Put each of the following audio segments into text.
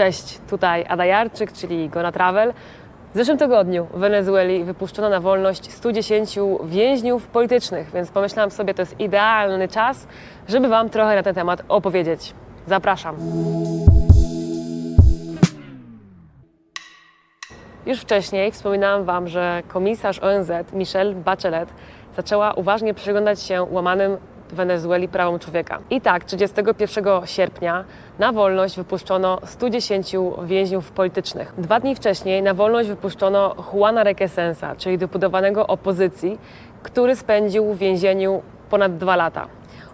Cześć, tutaj Ada Jarczyk, czyli Gona Travel. W zeszłym tygodniu w Wenezueli wypuszczono na wolność 110 więźniów politycznych, więc pomyślałam sobie, to jest idealny czas, żeby Wam trochę na ten temat opowiedzieć. Zapraszam. Już wcześniej wspominałam Wam, że komisarz ONZ Michelle Bachelet zaczęła uważnie przyglądać się łamanym Wenezueli prawom człowieka. I tak, 31 sierpnia na wolność wypuszczono 110 więźniów politycznych. Dwa dni wcześniej na wolność wypuszczono Juana Requesensa, czyli deputowanego opozycji, który spędził w więzieniu ponad dwa lata.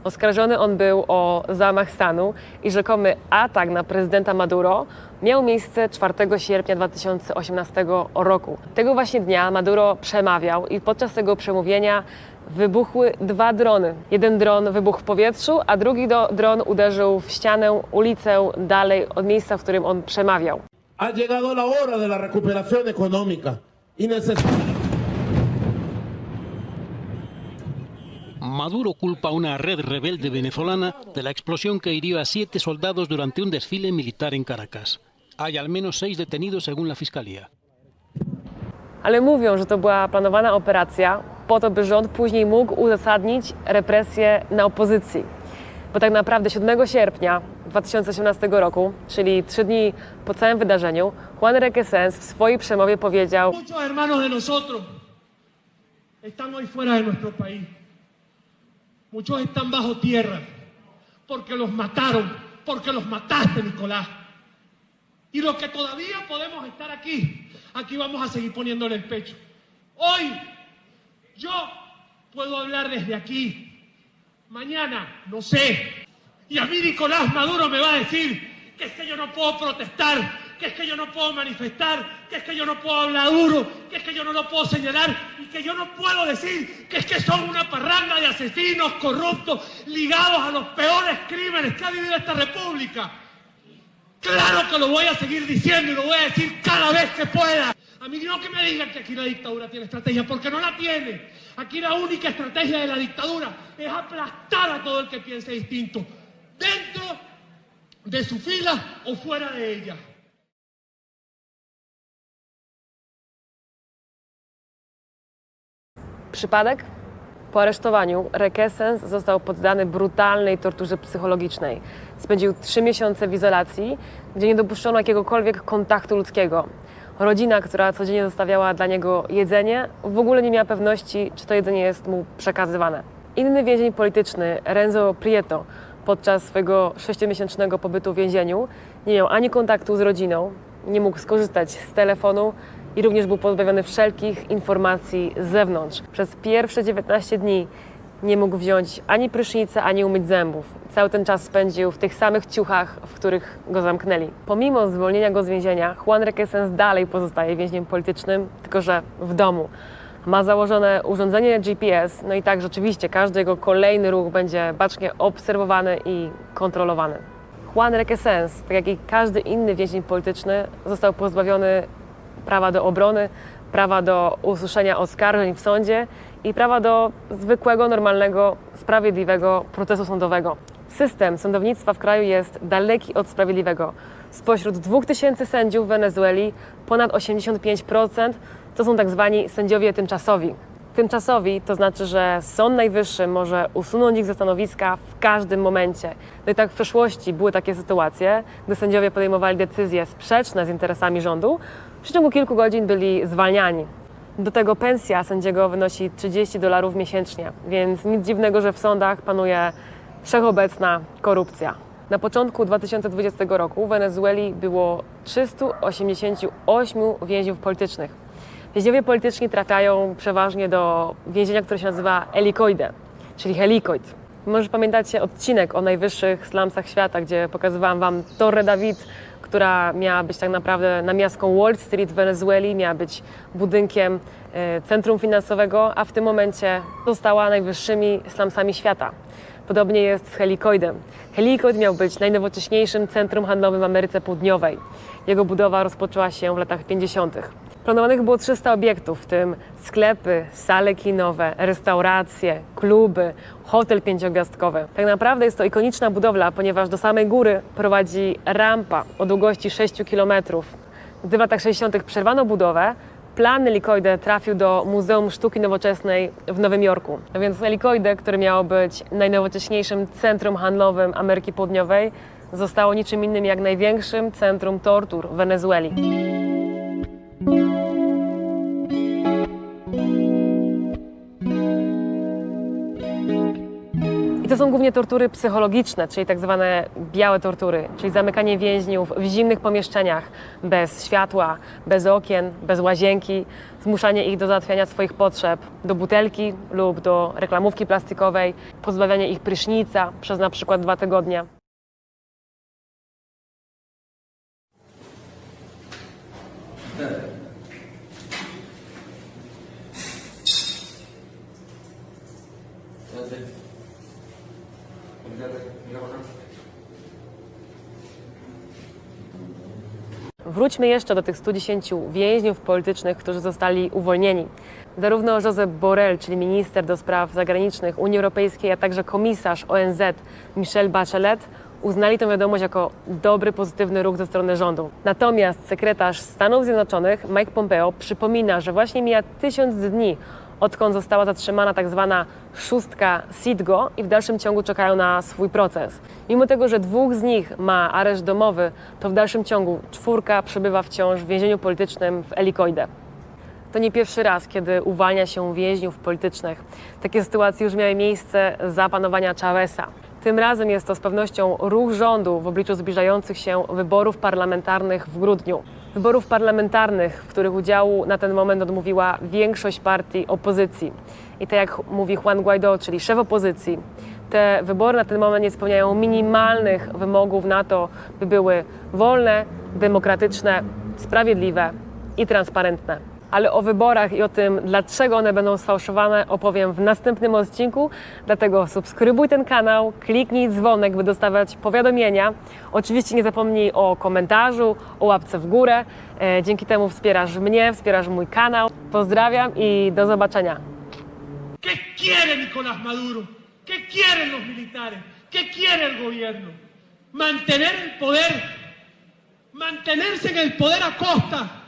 Oskarżony on był o zamach stanu i rzekomy atak na prezydenta Maduro miał miejsce 4 sierpnia 2018 roku. Tego właśnie dnia Maduro przemawiał i podczas tego przemówienia wybuchły dwa drony. Jeden dron wybuchł w powietrzu, a drugi do, dron uderzył w ścianę, ulicę dalej od miejsca, w którym on przemawiał. Ha llegado la hora de la recuperación económica y Maduro culpa a una red rebelde venezolana de la explosión que hirió a siete soldados durante un desfile militar en Caracas. Hay al menos seis detenidos según la fiscalía. Ale mówią, że to była planowana operacja po to, by rząd później mógł uzasadnić represje na opozycji. Bo tak naprawdę 7 sierpnia 2018 roku, czyli trzy dni po całym wydarzeniu, Juan Requesens w swojej przemowie powiedział Muchos están bajo tierra porque los mataron, porque los mataste, Nicolás. Y los que todavía podemos estar aquí, aquí vamos a seguir poniéndole el pecho. Hoy yo puedo hablar desde aquí. Mañana, no sé. Y a mí Nicolás Maduro me va a decir que es que yo no puedo protestar, que es que yo no puedo manifestar, que es que yo no puedo hablar duro, que es que yo no lo puedo señalar y que yo no puedo decir que es que son una parranda de asesinos corruptos ligados a los peores crímenes que ha vivido esta república. Claro que lo voy a seguir diciendo y lo voy a decir cada vez que pueda. A mí no que me digan que aquí la dictadura tiene estrategia, porque no la tiene. Aquí la única estrategia de la dictadura es aplastar a todo el que piense distinto, dentro de su fila o fuera de ella. Przypadek? Po aresztowaniu Requesens został poddany brutalnej torturze psychologicznej. Spędził trzy miesiące w izolacji, gdzie nie dopuszczono jakiegokolwiek kontaktu ludzkiego. Rodzina, która codziennie zostawiała dla niego jedzenie, w ogóle nie miała pewności, czy to jedzenie jest mu przekazywane. Inny więzień polityczny, Renzo Prieto, podczas swojego sześciomiesięcznego pobytu w więzieniu nie miał ani kontaktu z rodziną, nie mógł skorzystać z telefonu i również był pozbawiony wszelkich informacji z zewnątrz. Przez pierwsze 19 dni nie mógł wziąć ani prysznica, ani umyć zębów. Cały ten czas spędził w tych samych ciuchach, w których go zamknęli. Pomimo zwolnienia go z więzienia, Juan Requesens dalej pozostaje więźniem politycznym, tylko że w domu. Ma założone urządzenie GPS, no i tak rzeczywiście każdy jego kolejny ruch będzie bacznie obserwowany i kontrolowany. Juan Requesens, tak jak i każdy inny więzień polityczny, został pozbawiony prawa do obrony, prawa do usłyszenia oskarżeń w sądzie i prawa do zwykłego, normalnego, sprawiedliwego procesu sądowego. System sądownictwa w kraju jest daleki od sprawiedliwego. Spośród 2000 sędziów w Wenezueli ponad 85% to są tak zwani sędziowie tymczasowi. Tymczasowi to znaczy, że Sąd Najwyższy może usunąć ich ze stanowiska w każdym momencie. No i tak w przeszłości były takie sytuacje, gdy sędziowie podejmowali decyzje sprzeczne z interesami rządu, w przeciągu kilku godzin byli zwalniani. Do tego pensja sędziego wynosi 30 dolarów miesięcznie, więc nic dziwnego, że w sądach panuje wszechobecna korupcja. Na początku 2020 roku w Wenezueli było 388 więźniów politycznych. Więźniowie polityczni trafiają przeważnie do więzienia, które się nazywa Elikoide, czyli Helikoid. Może pamiętacie odcinek o najwyższych slumsach świata, gdzie pokazywałam Wam Torre David, która miała być tak naprawdę namiastką Wall Street w Wenezueli, miała być budynkiem e, centrum finansowego, a w tym momencie została najwyższymi slumsami świata. Podobnie jest z Helikoidem. Helikoid miał być najnowocześniejszym centrum handlowym w Ameryce Południowej. Jego budowa rozpoczęła się w latach 50. Planowanych było 300 obiektów, w tym sklepy, sale kinowe, restauracje, kluby, hotel pięciogwiazdkowy. Tak naprawdę jest to ikoniczna budowla, ponieważ do samej góry prowadzi rampa o długości 6 km. Gdy w latach 60. przerwano budowę, plan Helicoide trafił do Muzeum Sztuki Nowoczesnej w Nowym Jorku. A więc Helicoide, które miało być najnowocześniejszym centrum handlowym Ameryki Południowej, zostało niczym innym jak największym centrum tortur w Wenezueli. I to są głównie tortury psychologiczne, czyli tak zwane białe tortury, czyli zamykanie więźniów w zimnych pomieszczeniach, bez światła, bez okien, bez łazienki, zmuszanie ich do załatwiania swoich potrzeb, do butelki lub do reklamówki plastikowej, pozbawianie ich prysznica przez na przykład dwa tygodnie. Wróćmy jeszcze do tych 110 więźniów politycznych, którzy zostali uwolnieni. Zarówno Josep Borrell, czyli minister do spraw zagranicznych Unii Europejskiej, a także komisarz ONZ Michelle Bachelet uznali tę wiadomość jako dobry, pozytywny ruch ze strony rządu. Natomiast sekretarz Stanów Zjednoczonych Mike Pompeo przypomina, że właśnie mija tysiąc dni odkąd została zatrzymana tak zwana szóstka Citgo i w dalszym ciągu czekają na swój proces. Mimo tego, że dwóch z nich ma areszt domowy, to w dalszym ciągu czwórka przebywa wciąż w więzieniu politycznym w Elikoide. To nie pierwszy raz, kiedy uwalnia się więźniów politycznych. Takie sytuacje już miały miejsce za panowania Chaveza. Tym razem jest to z pewnością ruch rządu w obliczu zbliżających się wyborów parlamentarnych w grudniu. Wyborów parlamentarnych, w których udziału na ten moment odmówiła większość partii opozycji. I tak jak mówi Juan Guaido, czyli szef opozycji, te wybory na ten moment nie spełniają minimalnych wymogów na to, by były wolne, demokratyczne, sprawiedliwe i transparentne. Ale o wyborach i o tym, dlaczego one będą sfałszowane, opowiem w następnym odcinku. Dlatego subskrybuj ten kanał, kliknij dzwonek, by dostawać powiadomienia. Oczywiście nie zapomnij o komentarzu, o łapce w górę. E, Dzięki temu wspierasz mnie, wspierasz mój kanał. Pozdrawiam i do zobaczenia. ¿Qué quiere Nicolás Maduro? ¿Qué quieren los militares? ¿Qué quiere el gobierno? Mantener el poder, mantenerse en el poder a costa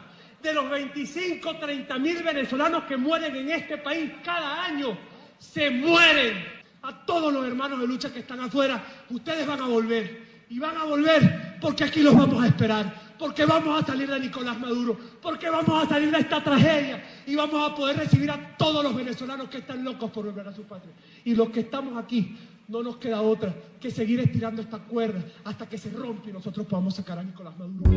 de los 25, 30 mil venezolanos que mueren en este país cada año. Se mueren. A todos los hermanos de lucha que están afuera, ustedes van a volver. Y van a volver porque aquí los vamos a esperar. Porque vamos a salir de Nicolás Maduro. Porque vamos a salir de esta tragedia. Y vamos a poder recibir a todos los venezolanos que están locos por volver a su patria. Y los que estamos aquí, no nos queda otra que seguir estirando esta cuerda hasta que se rompe y nosotros podamos sacar a Nicolás Maduro.